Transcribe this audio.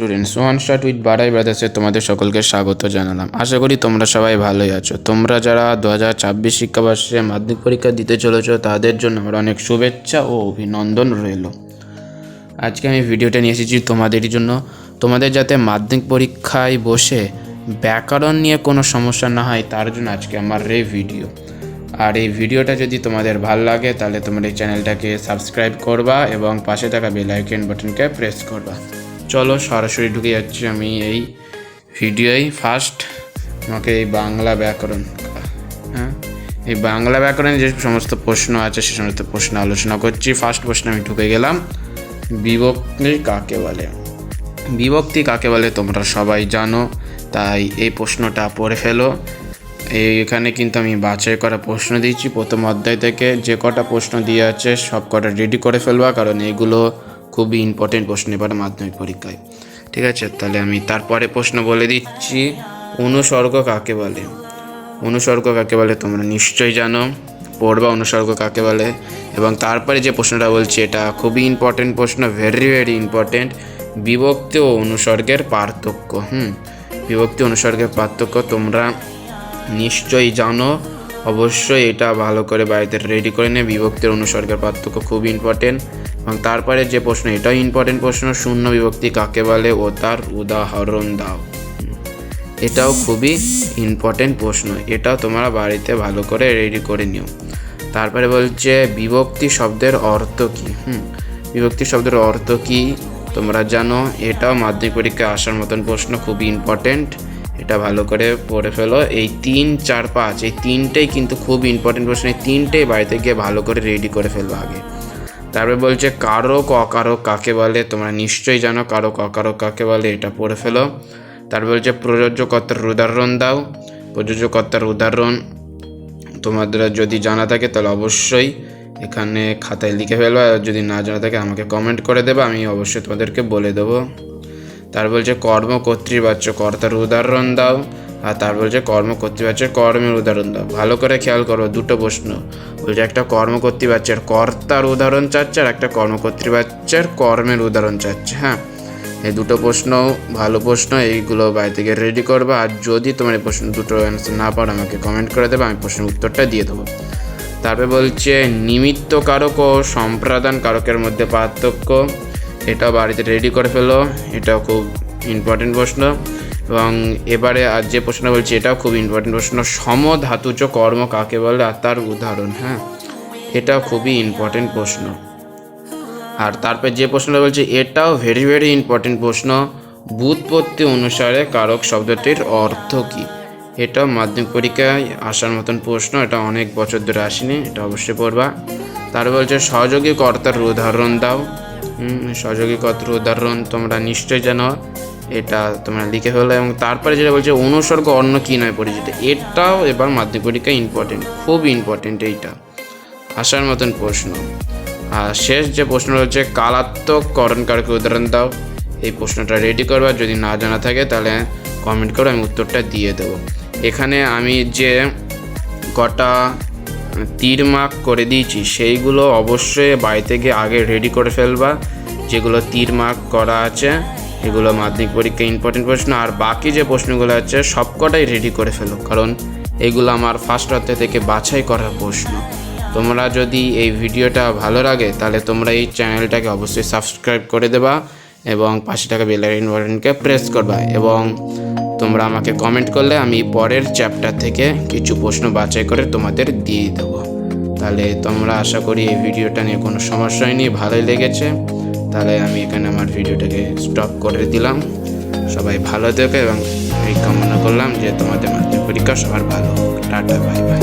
Students one start with Barai ব্রাদার্সে তোমাদের সকলকে স্বাগত জানালাম। আশা করি তোমরা সবাই ভালোই আছো। তোমরা যারা দু হাজার ছাব্বিশ শিক্ষাবর্ষে মাধ্যমিক পরীক্ষা দিতে চলেছো, তাদের জন্য আমার অনেক শুভেচ্ছা ও অভিনন্দন রইল। আজকে আমি ভিডিওটা নিয়ে এসেছি তোমাদের জন্য। তোমাদের যাতে মাধ্যমিক পরীক্ষায় বসে ব্যাকরণ নিয়ে কোনো সমস্যা না হয়, তার জন্য আজকে আমার এই ভিডিও। আর এই ভিডিওটা যদি তোমাদের ভালো লাগে, তাহলে তোমার এই চ্যানেলটাকে সাবস্ক্রাইব করবা এবং পাশে থাকা বেল আইকন বাটনকে প্রেস করবা। চলো সরাসরি ঢুকে যাচ্ছি আমি এই ভিডিওই ফার্স্ট আমাকে এই বাংলা ব্যাকরণ হ্যাঁ? এই বাংলা ব্যাকরণে যে সমস্ত প্রশ্ন আছে, সে সমস্ত প্রশ্ন আলোচনা করছি। ফার্স্ট প্রশ্ন আমি ঢুকে গেলাম। বিভক্তি কাকে বলে? বিভক্তি কাকে বলে তোমরা সবাই জানো, তাই এই প্রশ্নটা পড়ে ফেলো। এখানে কিন্তু আমি বাছাই করা প্রশ্ন দিয়েছি প্রথম অধ্যায় থেকে যে কটা প্রশ্ন দিয়ে আছে সব কটা রেডি করে ফেলবা, কারণ এগুলো খুবই ইম্পর্টেন্ট প্রশ্ন, এবার মাধ্যমিক পরীক্ষায়। ঠিক আছে? তাহলে আমি তারপরে প্রশ্ন বলে দিচ্ছি। অনুসর্গ কাকে বলে? অনুসর্গ কাকে বলে তোমরা নিশ্চয়ই জানো। পড়বা অনুসর্গ কাকে বলে? এবং তারপরে যে প্রশ্নটা বলছি, এটা খুবই ইম্পর্টেন্ট প্রশ্ন ভেরি ভেরি ইম্পর্টেন্ট বিভক্তি ও অনুসর্গের পার্থক্য, হুম? বিভক্তি অনুসর্গের পার্থক্য তোমরা নিশ্চয়ই জানো। অবশ্যই এটা ভালো করে বাড়িতে রেডি করে নে। বিভক্তির অনুসর্গের পার্থক্য খুব ইম্পর্টেন্ট এবং তারপরে যে প্রশ্ন, এটাও ইম্পর্টেন্ট প্রশ্ন, শূন্য বিভক্তি কাকে বলে? ও তার উদাহরণ দাও। এটাও খুবই ইম্পর্টেন্ট প্রশ্ন। এটাও তোমরা বাড়িতে ভালো করে রেডি করে নিও। তারপরে বলছে, বিভক্তি শব্দের অর্থ কী? হুম, বিভক্তি শব্দের অর্থ কী? তোমরা জানো, এটাও মাধ্যমিক পরীক্ষায় আসার মতন প্রশ্ন, খুবই ইম্পর্টেন্ট এটা ভালো করে পড়ে ফেলো। এই তিন, চার, পাঁচ, এই তিনটেই কিন্তু খুব ইম্পর্টেন্ট প্রশ্ন। এই তিনটেই বাড়িতে গিয়ে ভালো করে রেডি করে ফেলব আগে। তারপরে বলছে কারক অকারক কাকে বলে? তোমরা নিশ্চয়ই জানো কারক অকারক কাকে বলে, এটা পড়ে ফেলো। তারপর বলছে প্রযোজ্যকর্তার উদাহরণ দাও। প্রযোজ্যকর্তার উদাহরণ তোমাদের যদি জানা থাকে তাহলে অবশ্যই এখানে খাতায় লিখে ফেলবা আর যদি না জানা থাকে আমাকে কমেন্ট করে দেবে, আমি অবশ্যই তোমাদেরকে বলে দেবো। তার বলছে কর্ম কর্তৃবাচ্য, কর্তার উদাহরণ দাও, আর তার বলছে কর্ম কর্তৃবাচ্যের কর্মের উদাহরণ দাও। ভালো করে খেয়াল করো, দুটো প্রশ্ন। বলছে একটা কর্ম কর্তৃবাচ্যের কর্তার উদাহরণ চাচ্ছে, আর একটা কর্ম কর্তৃবাচ্যের কর্মের উদাহরণ চাচ্ছে হ্যাঁ? এই দুটো প্রশ্ন, ভালো প্রশ্ন, এইগুলো বাড়ি থেকে রেডি করবে। আর যদি তোমার এই প্রশ্ন দুটো অ্যান্সার না পারো, আমাকে কমেন্ট করে দেবে, আমি প্রশ্নের উত্তরটা দিয়ে দেবো। তারপরে বলছে, নিমিত্ত কারক ও সম্প্রদান কারকের মধ্যে পার্থক্য। এটাও বাড়িতে রেডি করে ফেলো। এটাও খুব ইম্পর্টেন্ট প্রশ্ন। এবং এবারে আর যে প্রশ্ন বলছি, এটাও খুব ইম্পর্টেন্ট প্রশ্ন। সমধাতুজ কর্ম কাকে বলে? আর তার উদাহরণ হ্যাঁ? এটাও খুবই ইম্পর্টেন্ট প্রশ্ন। আর তারপর যে প্রশ্নটা বলছে, এটাও ভেরি ভেরি ইম্পর্টেন্ট প্রশ্ন। বুৎপত্তি অনুসারে কারক শব্দটির অর্থ কী? এটাও মাধ্যমিক পরীক্ষায় আসার মতন প্রশ্ন। এটা অনেক বছর ধরে আসেনি, এটা অবশ্যই পড়বা। তার বলছে, সহযোগী কর্তার উদাহরণ দাও। সহযোগী কর্তার উদাহরণ তোমরা নিশ্চয়ই জানো। এটা তোমরা লিখে ফেলো এবং তারপরে যেটা বলছে, অনুসর্গ অন্য কী নয় পরিচিত। এটাও এবার মাধ্যমিক পরীক্ষায় ইম্পর্টেন্ট খুব ইম্পর্টেন্ট এইটা। আসার মতন প্রশ্ন। আর শেষ যে প্রশ্ন রয়েছে কালাত্মক করণকারকে উদাহরণ দাও। এই প্রশ্নটা রেডি করবা, যদি না জানা থাকে তাহলে কমেন্ট করো, আমি উত্তরটা দিয়ে দেবো। এখানে আমি যে কটা তীর মার্ক করে দিয়েছি, সেইগুলো অবশ্যই বাড়িতে গিয়ে আগে রেডি করে ফেলবা। যেগুলো তীর মার্ক করা আছে, এগুলো মাধ্যমিক পরীক্ষা ইম্পর্টেন্ট প্রশ্ন। আর বাকি যে প্রশ্নগুলো আছে, সবকটাই রেডি করে ফেলো, কারণ এগুলো আমার ফার্স্ট অধ্যায় থেকে বাছাই করা প্রশ্ন। তোমরা যদি এই ভিডিওটা ভালো লাগে, তাহলে তোমরা এই চ্যানেলটাকে অবশ্যই সাবস্ক্রাইব করে দেবা এবং পাশে থাকা বেল আইকন বাটনকে প্রেস করবা। এবং তোমরা আমাকে কমেন্ট করলে আমি পরের চ্যাপ্টার থেকে কিছু প্রশ্ন বাছাই করে তোমাদের দিয়ে দেবো। তাহলে তোমরা আশা করি এই ভিডিওটা নিয়ে কোনো সমস্যা হয়নি, ভালোই লেগেছে। তাহলে আমি এখানে আমার ভিডিওটাকে স্টপ করে দিলাম। সবাই ভালো থেকো এবং এই কামনা করলাম যে তোমাদের মাধ্যমিক পরীক্ষা সবার ভালো হোক। Tata bye bye